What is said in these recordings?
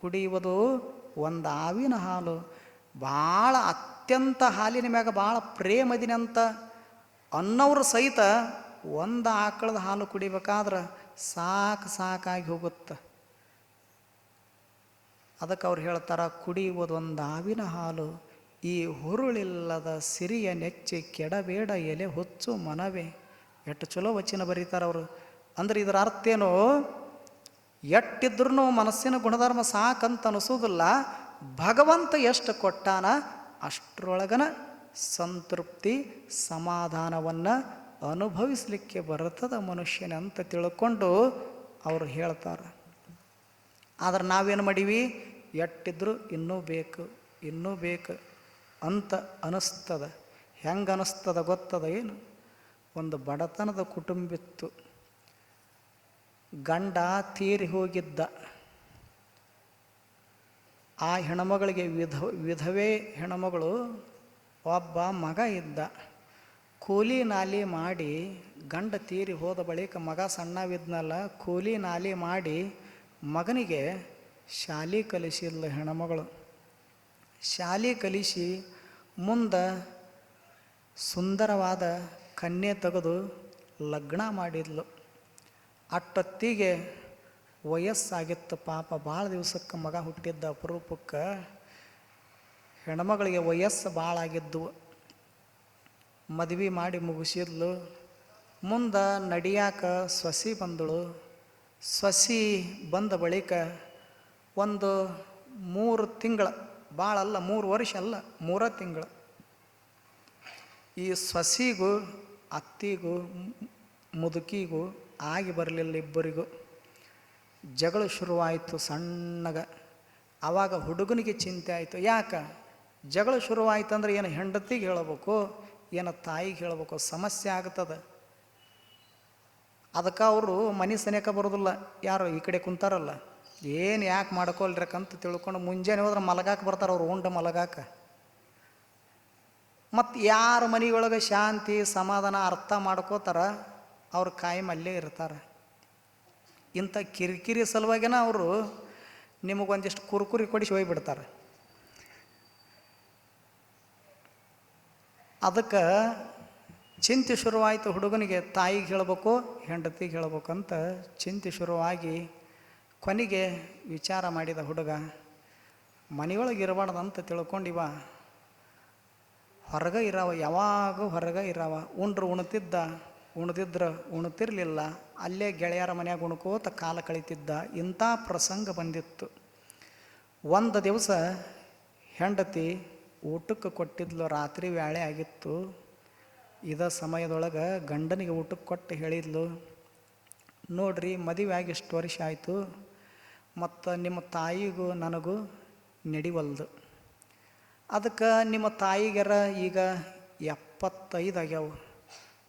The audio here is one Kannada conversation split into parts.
ಕುಡಿಯುವುದು ಒಂದು ಆವಿನ ಹಾಲು. ಭಾಳ ಅತ್ಯಂತ ಹಾಲಿನ ಮ್ಯಾಗ ಭಾಳ ಪ್ರೇಮದಿನಂತ ಅನ್ನೋರು ಸಹಿತ ಒಂದು ಆಕಳದ ಹಾಲು ಕುಡಿಬೇಕಾದ್ರೆ ಸಾಕು ಸಾಕಾಗಿ ಹೋಗುತ್ತೆ. ಅದಕ್ಕೆ ಅವ್ರು ಹೇಳ್ತಾರೆ, ಕುಡಿಯುವುದು ಒಂದು ಆವಿನ ಹಾಲು. ಈ ಹುರುಳಿಲ್ಲದ ಸಿರಿಯ ನೆಚ್ಚಿ ಕೆಡಬೇಡ ಎಲೆ ಹೊಚ್ಚು ಮನವೇ. ಎಷ್ಟು ಚಲೋ ವಚನ ಬರೀತಾರೆ ಅವರು. ಅಂದ್ರೆ ಇದರ ಅರ್ಥ ಏನು ಎಟ್ಟಿದ್ರೂ ಮನಸ್ಸಿನ ಗುಣಧರ್ಮ ಸಾಕಂತ ಅನಿಸೋದಿಲ್ಲ. ಭಗವಂತ ಎಷ್ಟು ಕೊಟ್ಟಾನ? ಅಷ್ಟರೊಳಗನ ಸಂತೃಪ್ತಿ, ಸಮಾಧಾನವನ್ನು ಅನುಭವಿಸಲಿಕ್ಕೆ ಬರ್ತದ ಮನುಷ್ಯನ ಅಂತ ತಿಳ್ಕೊಂಡು ಅವರು ಹೇಳ್ತಾರೆ. ಆದ್ರೆ ನಾವೇನು ಮಾಡೀವಿ? ಎಟ್ಟಿದ್ರು ಇನ್ನೂ ಬೇಕು ಇನ್ನೂ ಬೇಕು ಅಂತ ಅನಿಸ್ತದ. ಹೆಂಗೆ ಅನಿಸ್ತದ ಗೊತ್ತದ ಏನು? ಒಂದು ಬಡತನದ ಕುಟುಂಬಿತ್ತು. ಗಂಡ ತೀರಿ ಹೋಗಿದ್ದ. ಆ ಹೆಣ್ಮಗಳಿಗೆ ವಿಧ ವಿಧವೆ ಹೆಣ್ಮಗಳು, ಒಬ್ಬ ಮಗ ಇದ್ದ. ಕೂಲಿ ನಾಲಿ ಮಾಡಿ ಗಂಡ ತೀರಿ ಹೋದ ಬಳಿಕ ಮಗ ಸಣ್ಣವಿದ್ನಲ್ಲ, ಕೂಲಿ ನಾಲಿ ಮಾಡಿ ಮಗನಿಗೆ ಶಾಲಿ ಕಲಿಸಿದ್ಲು ಹೆಣ್ಮಗಳು. ಶಾಲಿ ಕಲಿಸಿ ಮುಂದೆ ಸುಂದರವಾದ ಕನ್ಯೆ ತೆಗೆದು ಲಗ್ನ ಮಾಡಿದ್ಲು. ಅಟ್ಟೊತ್ತಿಗೆ ವಯಸ್ಸಾಗಿತ್ತು ಪಾಪ, ಭಾಳ ದಿವಸಕ್ಕೆ ಮಗ ಹುಟ್ಟಿದ್ದ ಅಪರೂಪಕ್ಕೆ ಹೆಣ್ಮಗಳಿಗೆ ವಯಸ್ಸು ಭಾಳ ಆಗಿದ್ದು ಮದುವೆ ಮಾಡಿ ಮುಗಿಸಿದ್ಲು. ಮುಂದೆ ನಡಿಯಾಕ ಸೊಸಿ ಬಂದಳು. ಸೊಸಿ ಬಂದ ಬಳಿಕ ಒಂದು ಮೂರು ತಿಂಗಳ, ಭಾಳ ಅಲ್ಲ, ಮೂರು ವರ್ಷ ಅಲ್ಲ, ಮೂರ ತಿಂಗಳು ಈ ಸೊಸಿಗೂ, ಅತ್ತಿಗೂ, ಮುದುಕಿಗೂ ಆಗಿ ಬರಲಿಲ್ಲ ಇಬ್ಬರಿಗೂ. ಜಗಳ ಶುರುವಾಯಿತು ಸಣ್ಣಗ. ಆವಾಗ ಹುಡುಗನಿಗೆ ಚಿಂತೆ ಆಯಿತು. ಯಾಕೆ? ಜಗಳ ಶುರುವಾಯಿತು ಅಂದ್ರೆ ಏನು ಹೆಂಡತಿಗೆ ಹೇಳಬೇಕು? ಏನು ತಾಯಿಗೆ ಹೇಳಬೇಕು? ಸಮಸ್ಯೆ ಆಗ್ತದೆ. ಅದಕ್ಕೆ ಅವರು ಮನೆ ಸನೇಕ ಬರೋದಿಲ್ಲ. ಯಾರು ಈ ಕಡೆ ಕುಂತಾರಲ್ಲ. ಏನು ಯಾಕೆ ಮಾಡ್ಕೊಳ್ರಕ್ಕಂತ ತಿಳ್ಕೊಂಡು ಮುಂಜಾನೆ ಹೋದ್ರೆ ಮಲಗಾಕ ಬರ್ತಾರೆ ಅವ್ರು ಉಂಡ ಮಲಗಾಕ. ಮತ್ತು ಯಾರ ಮನೆಯೊಳಗೆ ಶಾಂತಿ, ಸಮಾಧಾನ, ಅರ್ಥ ಮಾಡ್ಕೋತಾರ? ಅವ್ರ ಕಾಯಂ ಅಲ್ಲೇ ಇರ್ತಾರೆ. ಇಂಥ ಕಿರಿಕಿರಿ ಸಲುವಾಗಿನ ಅವರು ನಿಮಗೊಂದಿಷ್ಟು ಕುರುಕುರಿ ಕೊಡಿಸಿ ಹೋಗ್ಬಿಡ್ತಾರೆ. ಅದಕ್ಕೆ ಚಿಂತೆ ಶುರುವಾಯಿತು ಹುಡುಗನಿಗೆ ತಾಯಿಗೆ ಹೇಳಬೇಕು, ಹೆಂಡತಿಗೆ ಹೇಳ್ಬೇಕಂತ ಚಿಂತೆ ಶುರುವಾಗಿ ಕೊನೆಗೆ ವಿಚಾರ ಮಾಡಿದ ಹುಡುಗ, ಮನೆಯೊಳಗೆ ಇರಬಾರ್ದಂತ ತಿಳ್ಕೊಂಡಿವ ಹೊರಗೆ ಇರಾವ, ಯಾವಾಗ ಹೊರಗೆ ಇರಾವ, ಉಂಡ್ರು ಉಣ್ತಿದ್ದ ಉಣ್ದಿದ್ರ ಉಣ್ತಿರ್ಲಿಲ್ಲ ಅಲ್ಲೇ ಗೆಳೆಯರ ಮನೆಯಾಗ ಉಣ್ಕೋತ ಕಾಲ ಕಳೀತಿದ್ದ. ಇಂಥ ಪ್ರಸಂಗ ಬಂದಿತ್ತು. ಒಂದು ದಿವಸ ಹೆಂಡತಿ ಊಟಕ್ಕೆ ಕೊಟ್ಟಿದ್ಲು. ರಾತ್ರಿ ವ್ಯಾಳೆ ಆಗಿತ್ತು. ಇದ ಸಮಯದೊಳಗೆ ಗಂಡನಿಗೆ ಊಟಕ್ಕೆ ಕೊಟ್ಟು ಹೇಳಿದ್ಲು. ನೋಡ್ರಿ ಮದುವೆ ಆಗಿ ಇಷ್ಟು ವರ್ಷ ಆಯಿತು. ಮತ್ತು ನಿಮ್ಮ ತಾಯಿಗೂ ನನಗೂ ನಡಿವಲ್ದು. ಅದಕ್ಕೆ ನಿಮ್ಮ ತಾಯಿಗರ ಈಗ ಎಪ್ಪತ್ತೈದು ಆಗ್ಯಾವು.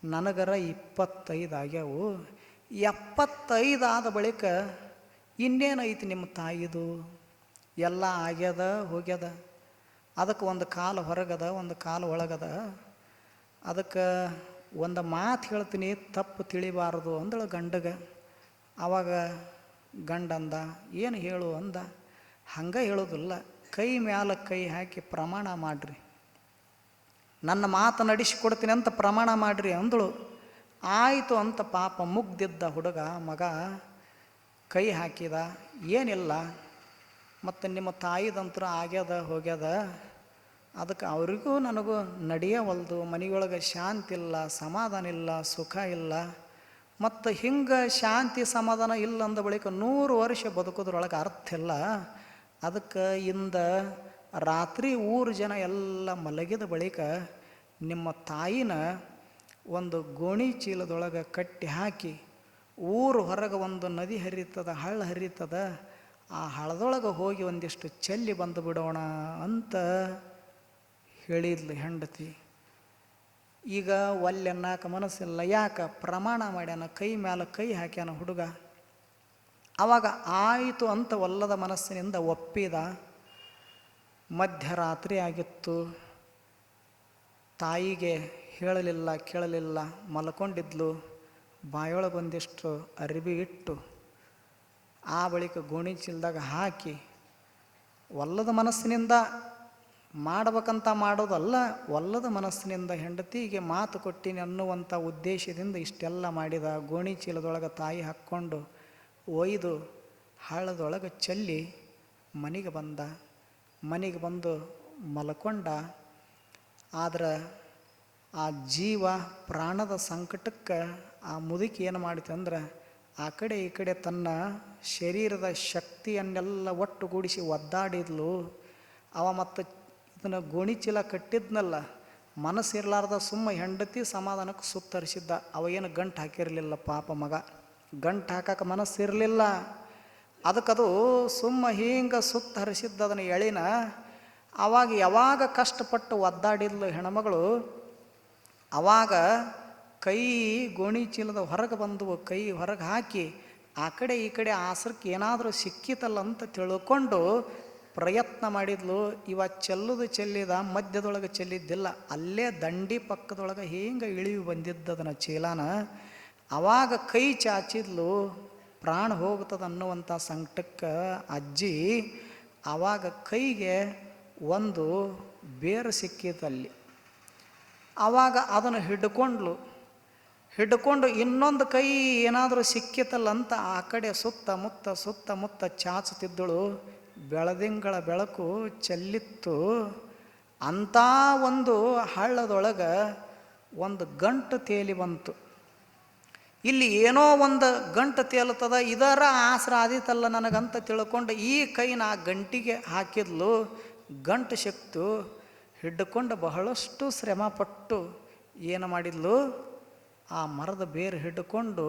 ನನಗರ ಇಪ್ಪತ್ತೈದು ಆಗ್ಯಾವು ಎಪ್ಪತ್ತೈದು ಆದ ಬಳಿಕ ಇನ್ನೇನೈತಿ ನಿಮ್ಮ ತಾಯಿದು? ಎಲ್ಲ ಆಗ್ಯದ, ಹೋಗ್ಯದ? ಅದಕ್ಕೆ ಒಂದು ಕಾಲು ಹೊರಗದ, ಒಂದು ಕಾಲು ಒಳಗದ. ಅದಕ್ಕೆ ಒಂದು ಮಾತು ಹೇಳ್ತೀನಿ, ತಪ್ಪು ತಿಳಿಬಾರದು ಅಂದಳು ಗಂಡಗ. ಆವಾಗ ಗಂಡಂದ ಏನು ಹೇಳು? ಅಂದ, ಹಂಗೆ ಹೇಳೋದಿಲ್ಲ. ಕೈ ಮ್ಯಾಲ ಕೈ ಹಾಕಿ ಪ್ರಮಾಣ ಮಾಡಿರಿ. ನನ್ನ ಮಾತು ನಡೆಸಿಕೊಡ್ತೀನಿ ಅಂತ ಪ್ರಮಾಣ ಮಾಡ್ರಿ ಅಂದಳು. ಆಯಿತು ಅಂತ ಪಾಪ ಮುಗ್ದಿದ್ದ ಹುಡುಗ ಮಗ ಕೈ ಹಾಕಿದ, ಏನಿಲ್ಲ, ಮತ್ತು ನಿಮ್ಮ ತಾಯಿದಂತ್ರ ಆಗ್ಯದ ಹೋಗ್ಯದ, ಅದಕ್ಕೆ ಅವರಿಗೂ ನನಗೂ ನಡೆಯವಲ್ದು ಮನೆಯೊಳಗೆ ಶಾಂತಿ ಇಲ್ಲ, ಸಮಾಧಾನ ಇಲ್ಲ, ಸುಖ ಇಲ್ಲ. ಮತ್ತು ಹಿಂಗೆ ಶಾಂತಿ ಸಮಾಧಾನ ಇಲ್ಲ ಅಂದ ಬಳಿಕ ನೂರು ವರ್ಷ ಬದುಕೋದ್ರೊಳಗೆ ಅರ್ಥ ಇಲ್ಲ. ಅದಕ್ಕೆ ಇಂದ ರಾತ್ರಿ ಊರು ಜನ ಎಲ್ಲ ಮಲಗಿದ ಬಳಿಕ ನಿಮ್ಮ ತಾಯಿನ ಒಂದು ಗೋಣಿ ಚೀಲದೊಳಗೆ ಕಟ್ಟಿ ಹಾಕಿ ಊರು ಹೊರಗೆ ಒಂದು ನದಿ ಹರಿತದ ಹಳ್ಳ ಹರಿತದ ಆ ಹಳದೊಳಗೆ ಹೋಗಿ ಒಂದಿಷ್ಟು ಚೆಲ್ಲಿ ಬಂದು ಬಿಡೋಣ ಅಂತ ಹೇಳಿದ್ಲು ಹೆಂಡತಿ. ಈಗ ಒಲ್ಲೆನ್ನಾಕ ಮನಸ್ಸಿಲ್ಲ. ಯಾಕೆ? ಪ್ರಮಾಣ ಮಾಡ್ಯಾನ, ಕೈ ಮ್ಯಾಲ ಕೈ ಹಾಕ್ಯಾನ ಹುಡುಗ. ಆವಾಗ ಆಯಿತು ಅಂತ ಒಲ್ಲದ ಮನಸ್ಸಿನಿಂದ ಒಪ್ಪಿದ. ಮಧ್ಯರಾತ್ರಿ ಆಗಿತ್ತು. ತಾಯಿಗೆ ಹೇಳಲಿಲ್ಲ, ಕೇಳಲಿಲ್ಲ, ಮಲ್ಕೊಂಡಿದ್ಲು. ಬಾಯೊಳಗೊಂದಿಷ್ಟು ಅರಿವಿ ಇಟ್ಟು ಆ ಬಳಿಕ ಗೋಣಿ ಚೀಲದಾಗ ಹಾಕಿ, ಒಲ್ಲದ ಮನಸ್ಸಿನಿಂದ ಮಾಡಬೇಕಂತ ಮಾಡೋದಲ್ಲ, ಒಲ್ಲದ ಮನಸ್ಸಿನಿಂದ ಹೆಂಡತಿಗೆ ಮಾತು ಕೊಟ್ಟಿನಿ ಅನ್ನುವಂಥ ಉದ್ದೇಶದಿಂದ ಇಷ್ಟೆಲ್ಲ ಮಾಡಿದ ಗೋಣಿ ಚೀಲದೊಳಗೆ ತಾಯಿ ಹಾಕ್ಕೊಂಡು ಒಯ್ದು ಹಳ್ಳದೊಳಗೆ ಚೆಲ್ಲಿ ಮನೆಗೆ ಬಂದ. ಮನೆಗೆ ಬಂದು ಮಲ್ಕೊಂಡ, ಆದ್ರೆ ಆ ಜೀವ ಪ್ರಾಣದ ಸಂಕಟಕ್ಕೆ ಆ ಮುದುಕಿ ಏನು ಮಾಡಿತು ಅಂದ್ರೆ, ಆ ಕಡೆ ಈ ಕಡೆ ತನ್ನ ಶರೀರದ ಶಕ್ತಿಯನ್ನೆಲ್ಲ ಒಟ್ಟುಗೂಡಿಸಿ ಒದ್ದಾಡಿದ್ಲು. ಅವ ಮತ್ತು ಇದನ್ನು ಗೋಣಿಚೀಲ ಕಟ್ಟಿದ್ನಲ್ಲ ಮನಸ್ಸು ಇರಲಾರ್ದ ಸುಮ್ಮ ಹೆಂಡತಿ ಸಮಾಧಾನಕ್ಕೆ ಸುತ್ತರಿಸಿದ್ದ. ಅವ ಏನು ಗಂಟು ಹಾಕಿರಲಿಲ್ಲ ಪಾಪ ಮಗ. ಗಂಟು ಹಾಕಕ್ಕೆ ಮನಸ್ಸು ಇರಲಿಲ್ಲ ಅದಕ್ಕದು ಸುಮ್ಮ ಹಿಂಗೆ ಸುತ್ತ ಹರಿಸಿದ್ದ ಅದನ್ನು ಎಳಿನ ಅವಾಗ ಯಾವಾಗ ಕಷ್ಟಪಟ್ಟು ಒದ್ದಾಡಿದ್ಲು ಹೆಣ್ಮಗಳು, ಅವಾಗ ಕೈ ಗೋಣಿ ಚೀಲದ ಹೊರಗೆ ಬಂದು ಕೈ ಹೊರಗೆ ಹಾಕಿ ಆ ಕಡೆ ಈ ಕಡೆ ಆಸರಕ್ಕೆ ಏನಾದರೂ ಸಿಕ್ಕಿತಲ್ಲ ಅಂತ ತಿಳ್ಕೊಂಡು ಪ್ರಯತ್ನ ಮಾಡಿದ್ಲು. ಇವ ಚೆಲ್ಲುದು ಚೆಲ್ಲಿದ, ಮಧ್ಯದೊಳಗೆ ಚೆಲ್ಲಿದ್ದಿಲ್ಲ. ಅಲ್ಲೇ ದಂಡಿ ಪಕ್ಕದೊಳಗೆ ಹಿಂಗೆ ಇಳಿವು ಬಂದಿದ್ದದನ್ನು ಚೀಲಾನ. ಅವಾಗ ಕೈ ಚಾಚಿದ್ಲು. ಪ್ರಾಣ ಹೋಗ್ತದೆ ಅನ್ನುವಂಥ ಸಂಕಟಕ್ಕೆ ಅಜ್ಜಿ ಆವಾಗ ಕೈಗೆ ಒಂದು ಬೇರು ಸಿಕ್ಕಿತಲ್ಲಿ ಆವಾಗ ಅದನ್ನು ಹಿಡ್ಕೊಂಡ್ಲು. ಹಿಡ್ಕೊಂಡು ಇನ್ನೊಂದು ಕೈ ಏನಾದರೂ ಸಿಕ್ಕಿತಲ್ಲ ಅಂತ ಆ ಕಡೆ ಸುತ್ತಮುತ್ತ ಸುತ್ತಮುತ್ತ ಚಾಚುತ್ತಿದ್ದಳು. ಬೆಳದಿಂಗಳ ಬೆಳಕು ಚೆಲ್ಲಿತ್ತು. ಅಂಥ ಒಂದು ಹಳ್ಳದೊಳಗೆ ಒಂದು ಗಂಟು ತೇಲಿ ಬಂತು. ಇಲ್ಲಿ ಏನೋ ಒಂದು ಗಂಟು ತೇಲುತ್ತದ, ಇದರ ಆಸರ ಆದಿತಲ್ಲ ನನಗಂತ ತಿಳ್ಕೊಂಡು ಈ ಕೈನ ಆ ಗಂಟಿಗೆ ಹಾಕಿದ್ಲು, ಗಂಟು ಶಕ್ತು ಹಿಡ್ಕೊಂಡು ಬಹಳಷ್ಟು ಶ್ರಮಪಟ್ಟು ಏನು ಮಾಡಿದ್ಲು, ಆ ಮರದ ಬೇರು ಹಿಡ್ಕೊಂಡು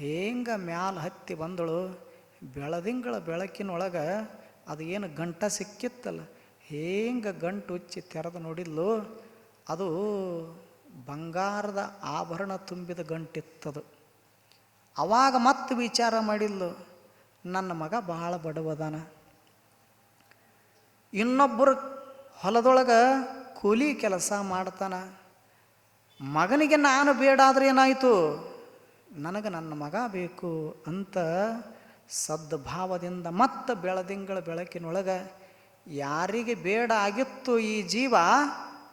ಹೇಂಗ ಮ್ಯಾಲ ಹತ್ತಿ ಬಂದಳು. ಬೆಳದಿಂಗಳ ಬೆಳಕಿನೊಳಗೆ ಅದು ಏನು ಗಂಟ ಸಿಕ್ಕಿತ್ತಲ್ಲ, ಹೇಂಗ ಗಂಟು ಉಚ್ಚಿ ತೆರೆದು ನೋಡಿದ್ಲು, ಅದು ಬಂಗಾರದ ಆಭರಣ ತುಂಬಿದ ಗಂಟಿತ್ತದು. ಅವಾಗ ಮತ್ತೆ ವಿಚಾರ ಮಾಡಿದ್ಲು ನನ್ನ ಮಗ ಬಹಳ ಬಡವದಾನ. ಇನ್ನೊಬ್ಬರು ಹೊಲದೊಳಗೆ ಕೂಲಿ ಕೆಲಸ ಮಾಡ್ತಾನ. ಮಗನಿಗೆ ನಾನು ಬೇಡ ಆದರೆ ಏನಾಯಿತು? ನನಗೆ ನನ್ನ ಮಗ ಬೇಕು ಅಂತ ಸದ್ಭಾವದಿಂದ ಮತ್ತೆ ಬೆಳದಿಂಗಳ ಬೆಳಕಿನೊಳಗೆ ಯಾರಿಗೆ ಬೇಡ ಆಗಿತ್ತು ಈ ಜೀವ?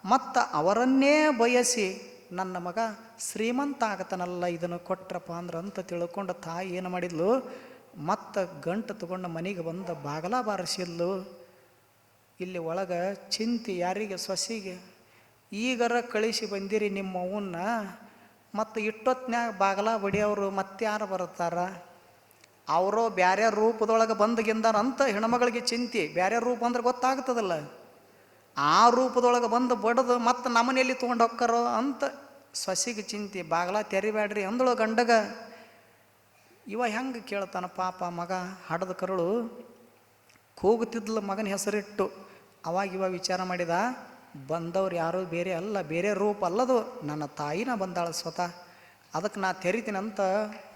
ಮತ್ತು ಅವರನ್ನೇ ಬಯಸಿ ನನ್ನ ಮಗ ಶ್ರೀಮಂತ ಆಗತನಲ್ಲ, ಇದನ್ನು ಕೊಟ್ರಪ್ಪ ಅಂದ್ರೆ ಅಂತ ತಿಳ್ಕೊಂಡು ತಾಯಿ ಏನು ಮಾಡಿದ್ಲು? ಮತ್ತು ಗಂಟು ತಗೊಂಡು ಮನೆಗೆ ಬಂದು ಬಾಗಲ ಬಾರಿಸಿದ್ಲು. ಇಲ್ಲಿ ಒಳಗೆ ಚಿಂತೆ ಯಾರಿಗೆ? ಸೊಸಿಗೆ. ಈಗರ ಕಳಿಸಿ ಬಂದಿರಿ ನಿಮ್ಮ ಅವನ್ನ ಮತ್ತು ಇಟ್ಟೊತ್ನ್ಯಾಗ ಬಾಗಲ ಬಡಿಯವರು ಮತ್ತಾರು ಬರ್ತಾರ ಅವರು ಬ್ಯಾರೆ ರೂಪದೊಳಗೆ ಬಂದಗಿಂದಾರಂತ ಹೆಣ್ಮಗಳಿಗೆ ಚಿಂತೆ. ಬ್ಯಾರೆ ರೂಪ ಅಂದ್ರೆ ಗೊತ್ತಾಗ್ತದಲ್ಲ. ಆ ರೂಪದೊಳಗೆ ಬಂದು ಬಡದು ಮತ್ತು ನಮ್ಮನೆಯಲ್ಲಿ ತೊಗೊಂಡು ಹೋಗ್ತಾರೋ ಅಂತ ಸೊಸಿಗೆ ಚಿಂತೆ, ಬಾಗ್ಲ ತೆರಿಬೇಡ್ರಿ ಅಂದಳು ಗಂಡಗ. ಇವ ಹೆಂಗೆ ಕೇಳ್ತಾನ ಪಾಪ ಮಗ ಹಡದ ಕರುಳು. ಕೂಗುತ್ತಿದ್ಲು ಮಗನ ಹೆಸರಿಟ್ಟು. ಅವಾಗ ಇವ ವಿಚಾರ ಮಾಡಿದ, ಬಂದವ್ರು ಯಾರೂ ಬೇರೆ ಅಲ್ಲ, ಬೇರೆ ರೂಪ ಅಲ್ಲದು, ನನ್ನ ತಾಯಿನ ಬಂದಾಳ ಸ್ವತಃ. ಅದಕ್ಕೆ ನಾ ತೆರಿತೀನಿ ಅಂತ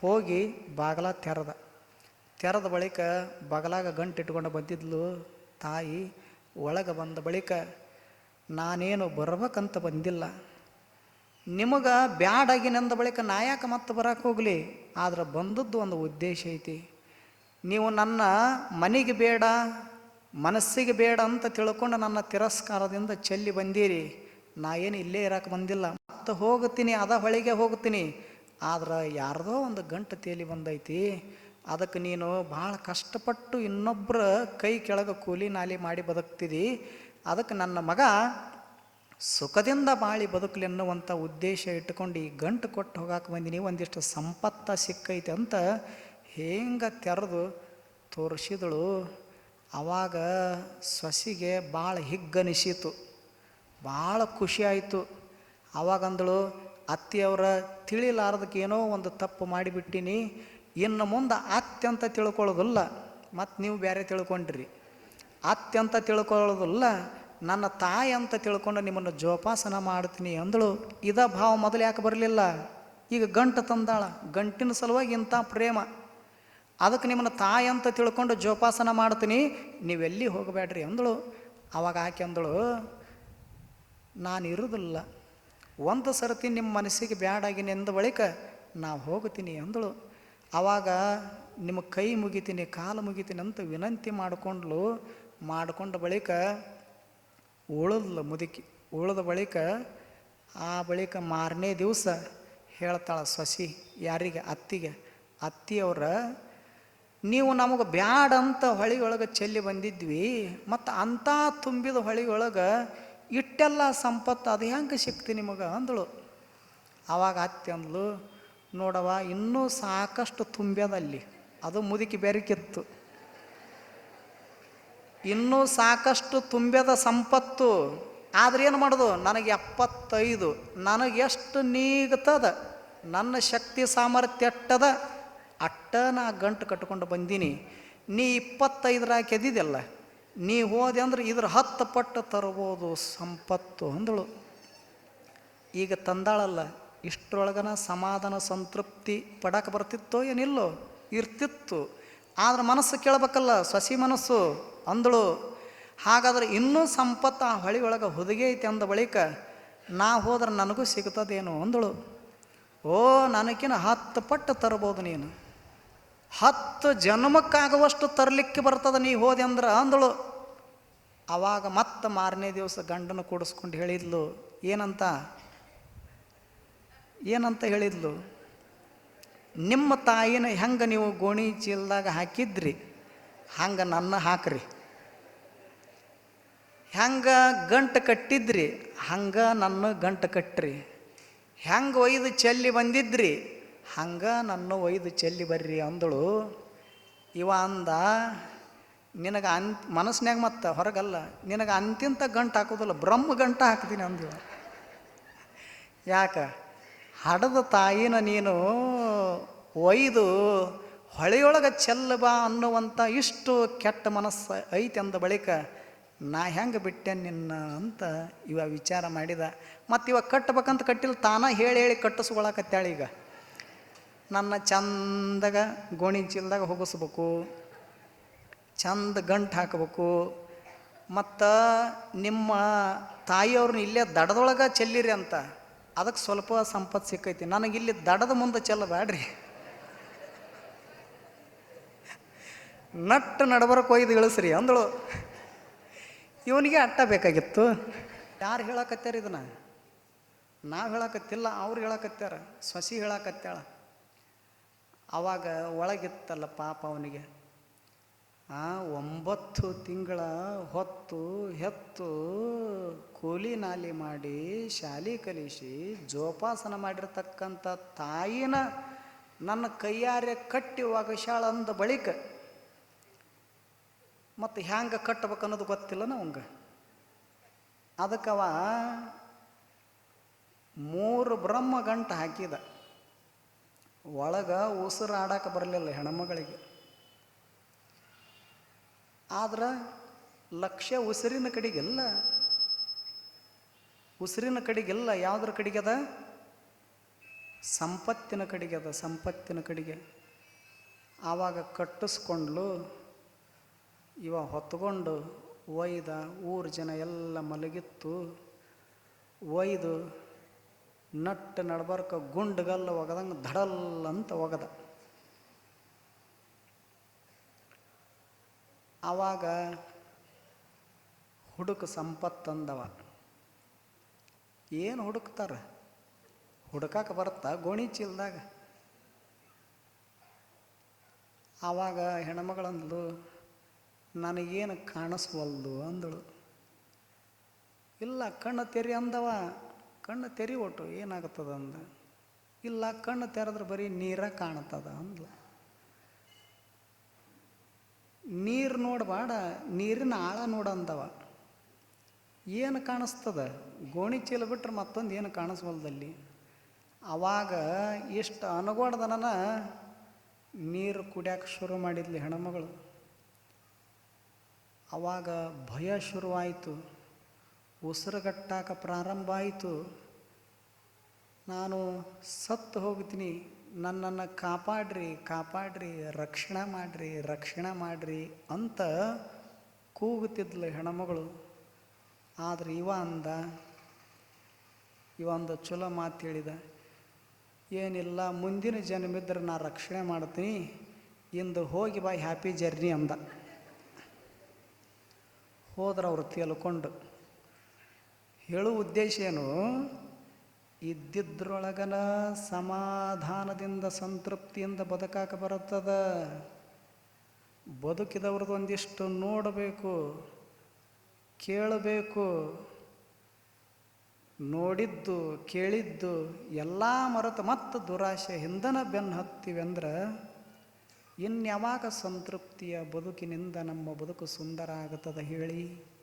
ಹೋಗಿ ಬಾಗಲ ತೆರೆದ. ತೆರೆದ ಬಳಿಕ ಬಗಲಾಗ ಗಂಟು ಇಟ್ಕೊಂಡು ಬಂದಿದ್ಲು ತಾಯಿ ಒಳಗೆ ಬಂದ ಬಳಿಕ ನಾನೇನು ಬರ್ಬೇಕಂತ ಬಂದಿಲ್ಲ. ನಿಮಗೆ ಬ್ಯಾಡಾಗಿನಂದ ಬಳಿಕ ನಾ ಯಾಕೆ ಮತ್ತೆ ಬರಕ್ಕೆ ಹೋಗಲಿ? ಆದ್ರೆ ಬಂದದ್ದು ಒಂದು ಉದ್ದೇಶ ಐತಿ. ನೀವು ನನ್ನ ಮನೆಗೆ ಬೇಡ, ಮನಸ್ಸಿಗೆ ಬೇಡ ಅಂತ ತಿಳ್ಕೊಂಡು ನನ್ನ ತಿರಸ್ಕಾರದಿಂದ ಚೆಲ್ಲಿ ಬಂದೀರಿ. ನಾ ಏನು ಇಲ್ಲೇ ಇರಕ್ಕೆ ಬಂದಿಲ್ಲ. ಮತ್ತೆ ಹೋಗ್ತೀನಿ, ಅದ ಹೊಳಿಗೆ ಹೋಗ್ತೀನಿ. ಆದ್ರೆ ಯಾರ್ದೋ ಒಂದು ಗಂಟು ತೇಲಿ ಬಂದೈತಿ. ಅದಕ್ಕೆ ನೀನು ಭಾಳ ಕಷ್ಟಪಟ್ಟು ಇನ್ನೊಬ್ಬರ ಕೈ ಕೆಳಗೆ ಕೂಲಿ ನಾಲಿ ಮಾಡಿ ಬದುಕ್ತಿದಿ. ಅದಕ್ಕೆ ನನ್ನ ಮಗ ಸುಖದಿಂದ ಬಾಳಿ ಬದುಕಲಿ ಅನ್ನುವಂಥ ಉದ್ದೇಶ ಇಟ್ಟುಕೊಂಡು ಈ ಗಂಟು ಕೊಟ್ಟು ಹೋಗಾಕ ಬಂದಿನಿ. ಒಂದಿಷ್ಟು ಸಂಪತ್ತ ಸಿಕ್ಕೈತೆ ಅಂತ ಹೇಂಗ ತೆರೆದು ತೋರಿಸಿದಳು. ಆವಾಗ ಸೊಸಿಗೆ ಭಾಳ ಹಿಗ್ಗನಿಸಿತು. ಭಾಳ ಖುಷಿ ಆಯಿತು. ಅತ್ತಿಯವರ ಅಂದಳು ಅತ್ತೆಯವರ ತಿಳಿಲಾರ್ದಕ್ಕೆ ಏನೋ ಒಂದು ತಪ್ಪು ಮಾಡಿಬಿಟ್ಟಿನಿ. ಇನ್ನು ಮುಂದೆ ಅತ್ಯಂತ ತಿಳ್ಕೊಳ್ಳೋದಿಲ್ಲ. ಮತ್ತು ನೀವು ಬೇರೆ ತಿಳ್ಕೊಂಡ್ರಿ. ಅತ್ಯಂತ ತಿಳ್ಕೊಳ್ಳೋದಿಲ್ಲ. ನನ್ನ ತಾಯಿ ಅಂತ ತಿಳ್ಕೊಂಡು ನಿಮ್ಮನ್ನು ಜೋಪಾಸನ ಮಾಡ್ತೀನಿ ಅಂದಳು. ಇದ ಭಾವ ಮೊದಲು ಯಾಕೆ ಬರಲಿಲ್ಲ? ಈಗ ಗಂಟು ತಂದಾಳ. ಗಂಟಿನ ಸಲುವಾಗಿ ಇಂಥ ಪ್ರೇಮ. ಅದಕ್ಕೆ ನಿಮ್ಮನ್ನು ತಾಯಿ ಅಂತ ತಿಳ್ಕೊಂಡು ಜೋಪಾಸನ ಮಾಡ್ತೀನಿ. ನೀವೆಲ್ಲಿ ಹೋಗಬೇಡ್ರಿ ಅಂದಳು. ಅವಾಗ ಆಕೆ ಅಂದಳು, ನಾನು ಇರುವುದಿಲ್ಲ ಒಂದು ಸರ್ತಿ ನಿಮ್ಮ ಮನಸ್ಸಿಗೆ ಬ್ಯಾಡಾಗಿನಿ ಎಂದ ಬಳಿಕ ನಾವು ಹೋಗ್ತೀನಿ ಅಂದಳು. ಆವಾಗ ನಿಮ್ಮ ಕೈ ಮುಗಿತೀನಿ, ಕಾಲು ಮುಗಿತೀನಿ ಅಂತ ವಿನಂತಿ ಮಾಡಿಕೊಂಡ್ಲು, ಮಾಡಿಕೊಂಡ ಬಳಿಕ ಉಳಿದ್ಲು ಮುದುಕಿ. ಉಳಿದ ಬಳಿಕ ಆ ಬಳಿಕ ಮಾರನೇ ದಿವಸ ಹೇಳ್ತಾಳೆ, ಸೊಸಿ, ಯಾರಿಗೆ? ಅತ್ತಿಗೆ. ಅತ್ತಿಯವ್ರ ನೀವು ನಮಗೆ ಬ್ಯಾಡ ಅಂತ ಹೊಳಿ ಒಳಗೆ ಚೆಲ್ಲಿ ಬಂದಿದ್ವಿ, ಮತ್ತು ಅಂಥ ತುಂಬಿದ ಹೊಳಿಯೊಳಗೆ ಇಟ್ಟೆಲ್ಲ ಸಂಪತ್ತು ಅದು ಹೆಂಗೆ ಸಿಕ್ತಿ ನಿಮಗೆ? ಅಂದಳು. ಆವಾಗ ಅತ್ತಿ ಅಂದ್ಲು ನೋಡವ ಇನ್ನೂ ಸಾಕಷ್ಟು ತುಂಬ್ಯದಲ್ಲಿ. ಅದು ಮುದುಕಿ ಬೆರಕಿತ್ತು ಇನ್ನೂ ಸಾಕಷ್ಟು ತುಂಬ್ಯದ ಸಂಪತ್ತು. ಆದ್ರೆ ಏನು ಮಾಡೋದು? ನನಗೆ ಎಪ್ಪತ್ತೈದು. ನನಗೆ ಎಷ್ಟು ನೀಗ್ತದ? ನನ್ನ ಶಕ್ತಿ ಸಾಮರ್ಥ್ಯ ಅಟ್ಟದ ಅಟ್ಟ ನಾ ಗಂಟು ಕಟ್ಕೊಂಡು ಬಂದೀನಿ. ನೀ ಇಪ್ಪತ್ತೈದರಾಗ ಕೆದಿದೆಲ್ಲ. ನೀ ಹೋದೆ ಅಂದ್ರೆ ಇದ್ರ ಹತ್ತು ಪಟ್ಟು ತರಬೋದು ಸಂಪತ್ತು ಅಂದಳು. ಈಗ ತಂದಾಳಲ್ಲ. ಇಷ್ಟರೊಳಗನ ಸಮಾಧಾನ ಸಂತೃಪ್ತಿ ಪಡಕ್ಕೆ ಬರ್ತಿತ್ತೋ ಏನಿಲ್ಲೋ ಇರ್ತಿತ್ತು. ಆದ್ರೆ ಮನಸ್ಸು ಕೇಳಬೇಕಲ್ಲ, ಸಸಿ ಮನಸ್ಸು ಅಂದಳು. ಹಾಗಾದ್ರೆ ಇನ್ನೂ ಸಂಪತ್ತು ಆ ಹೊಳಿ ಒಳಗೆ ಹುದುಗೆ ಐತೆ ಅಂದ ಬಳಿಕ ನಾ ಹೋದ್ರೆ ನನಗೂ ಸಿಗ್ತದೇನು ಅಂದಳು. ಓ ನನಗಿನ ಹತ್ತು ಪಟ್ಟು ತರ್ಬೋದು ನೀನು. ಹತ್ತು ಜನ್ಮಕ್ಕಾಗುವಷ್ಟು ತರಲಿಕ್ಕೆ ಬರ್ತದೆ ನೀ ಹೋದೆ ಅಂದ್ರೆ ಅಂದಳು. ಆವಾಗ ಮತ್ತೆ ಮಾರನೇ ದಿವಸ ಗಂಡನ ಕೂಡಿಸ್ಕೊಂಡು ಹೇಳಿದ್ಲು, ಏನಂತ? ಏನಂತ ಹೇಳಿದ್ಲು? ನಿಮ್ಮ ತಾಯಿನ ಹೆಂಗೆ ನೀವು ಗೋಣಿ ಚೀಲದಾಗ ಹಾಕಿದ್ರಿ, ಹಂಗೆ ನನ್ನ ಹಾಕ್ರಿ. ಹೆಂಗೆ ಗಂಟು ಕಟ್ಟಿದ್ರಿ, ಹಂಗೆ ನನ್ನ ಗಂಟು ಕಟ್ಟ್ರಿ ಹೆಂಗೆ ಒಯ್ದು ಚೆಲ್ಲಿ ಬಂದಿದ್ರಿ, ಹಂಗೆ ನನ್ನ ಒಯ್ದು ಚೆಲ್ಲಿ ಬರ್ರಿ ಅಂದಳು. ಇವ ಅಂದ, ನಿನಗೆ ಅನ್ ಮನಸ್ಸಿನಾಗ ಮತ್ತೆ ಹೊರಗಲ್ಲ, ನಿನಗೆ ಅಂತಿಂತ ಗಂಟು ಹಾಕೋದಲ್ಲ, ಬ್ರಹ್ಮ ಗಂಟು ಹಾಕ್ತೀನಿ ಅಂದಿವ ಯಾಕೆ? ಹಡದ ತಾಯಿನ ನೀನು ಒಯ್ದು ಹೊಳೆಯೊಳಗೆ ಚೆಲ್ಲ ಬಾ ಅನ್ನುವಂಥ ಇಷ್ಟು ಕೆಟ್ಟ ಮನಸ್ಸು ಐತೆ ಅಂದ ಬಳಿಕ, ನಾ ಹೆಂಗೆ ಬಿಟ್ಟೆ ನಿನ್ನ ಅಂತ ಇವ ವಿಚಾರ ಮಾಡಿದ. ಮತ್ತು ಇವ ಕಟ್ಟಬೇಕಂತ ಕಟ್ಟಿಲ್ಲ, ತಾನ ಹೇಳಿ ಹೇಳಿ ಕಟ್ಟಿಸ್ಕೊಳಕತ್ತಾಳೆ ಈಗ. ನನ್ನ ಚಂದಾಗ ಗೋಣಿ ಚೀಲದಾಗ ಹೋಗಿಸ್ಬೇಕು, ಚಂದ ಗಂಟು ಹಾಕಬೇಕು, ಮತ್ತು ನಿಮ್ಮ ತಾಯಿಯವ್ರನ್ನ ಇಲ್ಲೇ ದಡದೊಳಗೆ ಚೆಲ್ಲಿರಿ ಅಂತ. ಅದಕ್ಕೆ ಸ್ವಲ್ಪ ಸಂಪತ್ತು ಸಿಕ್ಕೈತಿ. ನನಗಿಲ್ಲಿ ದಡದ ಮುಂದೆ ಚೆಲ್ಲಬೇಡ್ರಿ ನಟ್ಟು ನಡಬರಕ್ಕೆ ಒಯ್ದು ಇಳಿಸ್ರಿ ಅಂದಳು. ಇವನಿಗೆ ಅಟ್ಟ ಬೇಕಾಗಿತ್ತು. ಯಾರು ಹೇಳಕತ್ಯಾರ ಇದನ್ನ? ನಾವು ಹೇಳಕತ್ತಿಲ್ಲ, ಅವ್ರು ಹೇಳಕತ್ಯಾರ. ಸೊಸಿ ಹೇಳಕತ್ತಾಳ. ಆವಾಗ ಒಳಗಿತ್ತಲ್ಲ ಪಾಪ ಅವನಿಗೆ. ಆ ಒಂಬತ್ತು ತಿಂಗಳ ಹೊತ್ತು ಹೆತ್ತು ಕೂಲಿ ನಾಲಿ ಮಾಡಿ ಶಾಲಿ ಕಲಿಸಿ ಜೋಪಾಸನ ಮಾಡಿರ್ತಕ್ಕಂಥ ತಾಯಿನ ನನ್ನ ಕೈಯಾರೆ ಕಟ್ಟಿ ಒಗಶಾಳ ಅಂದ ಬಳಿಕ ಮತ್ತು ಹ್ಯಾಂಗೆ ಕಟ್ಟಬೇಕು ಅನ್ನೋದು ಗೊತ್ತಿಲ್ಲ ನವಂಗೆ ಅದಕ್ಕವ ಮೂರು ಬ್ರಹ್ಮ ಗಂಟು ಹಾಕಿದ. ಒಳಗೆ ಉಸಿರು ಆಡಕ್ಕೆ ಬರಲಿಲ್ಲ ಹೆಣ್ಮಗಳಿಗೆ. ಆದ್ರೆ ಲಕ್ಷ್ಯ ಉಸಿರಿನ ಕಡೆಗೆಲ್ಲ. ಉಸಿರಿನ ಕಡೆಗೆಲ್ಲ ಯಾವುದ್ರ ಅದ? ಸಂಪತ್ತಿನ ಕಡೆಗೆ ಅದ, ಸಂಪತ್ತಿನ ಕಡೆಗೆ. ಆವಾಗ ಕಟ್ಟಿಸ್ಕೊಂಡ್ಲು, ಇವ ಹೊತ್ಕೊಂಡು ಒಯ್ದ ಊರ ಜನ ಎಲ್ಲ ಮಲಗಿತ್ತು. ಒಯ್ದು ನಟ್ಟು ನಡ್ಬರ್ಕ ಗುಂಡ್ಗಲ್ಲ ಒಗದಂಗೆ ಧಡಲ್ ಅಂತ ಒಗದ. ಆವಾಗ ಹುಡುಕ ಸಂಪತ್ತಂದವ. ಏನು ಹುಡುಕ್ತಾರೆ? ಹುಡುಕಾಕ ಬರುತ್ತಾ ಗೋಣಿ ಚೀಲದಾಗ. ಆವಾಗ ಹೆಣ್ಮಗಳಂದ್ಲು, ನನಗೇನು ಕಾಣಿಸ್ವಲ್ದು? ಅಂದಳು. ಇಲ್ಲ, ಕಣ್ಣು ತೆರಿ ಅಂದವ. ಕಣ್ಣು ತೆರಿ ಒಟ್ಟು ಏನಾಗುತ್ತದೆ ಅಂದ ಇಲ್ಲ, ಕಣ್ಣು ತೆರೆದ್ರೆ ಬರೀ ನೀರ ಕಾಣ್ತದ, ಅಂದ್ಲ. ನೀರು ನೋಡಬೇಡ ನೀರಿನ ಆಳ ನೋಡಂದವ ಏನು ಕಾಣಿಸ್ತದ? ಗೋಣಿ ಚೀಲ ಬಿಟ್ರೆ ಮತ್ತೊಂದು ಏನು ಕಾಣಿಸ್ವಲ್ದಲ್ಲಿ? ಅವಾಗ ಎಷ್ಟು ಅನಗೋಡ್ದನ ನೀರು ಕುಡಿಯಕ್ಕೆ ಶುರು ಮಾಡಿದ್ಲಿ ಹೆಣ್ಮಗಳು. ಅವಾಗ ಭಯ ಶುರುವಾಯಿತು. ಉಸಿರುಗಟ್ಟಾಕ ಪ್ರಾರಂಭ ಆಯಿತು. ನಾನು ಸತ್ತು ಹೋಗ್ತೀನಿ. ನನ್ನನ್ನು ಕಾಪಾಡ್ರಿ ಕಾಪಾಡ್ರಿ, ರಕ್ಷಣೆ ಮಾಡ್ರಿ ರಕ್ಷಣೆ ಮಾಡ್ರಿ ಅಂತ ಕೂಗುತ್ತಿದ್ಲು ಹೆಣ್ಮಗಳು. ಆದರೆ ಇವ ಅಂದ, ಇವ ಒಂದು ಚಲೋ ಮಾತು ಹೇಳಿದ, ಏನಿಲ್ಲ, ಮುಂದಿನ ಜನ್ಮಿದ್ರೆ ನಾ ರಕ್ಷಣೆ ಮಾಡ್ತೀನಿ, ಇಂದು ಹೋಗಿ ಬಾ ಹ್ಯಾಪಿ ಜರ್ನಿ ಅಂದ. ಹೋದ್ರೆ ಅವ್ರು ತೇಲ್ಕೊಂಡು ಹೇಳುವ ಉದ್ದೇಶ ಏನು? ಇದ್ದಿದ್ರೊಳಗನ ಸಮಾಧಾನದಿಂದ, ಸಂತೃಪ್ತಿಯಿಂದ ಬದುಕಾಕ ಬರುತ್ತದ? ಬದುಕಿದವ್ರದ್ದು ಒಂದಿಷ್ಟು ನೋಡಬೇಕು, ಕೇಳಬೇಕು, ನೋಡಿದ್ದು, ಕೇಳಿದ್ದು ಎಲ್ಲ ಮರೆತು ಮತ್ತು ದುರಾಶೆ ಹಿಂದನ ಬೆನ್ನು ಹತ್ತೀವಿ ಅಂದ್ರೆ ಇನ್ಯಾವಾಗ ಸಂತೃಪ್ತಿಯ ಬದುಕಿನಿಂದ ನಮ್ಮ ಬದುಕು ಸುಂದರ ಆಗುತ್ತದೆ ಹೇಳಿ?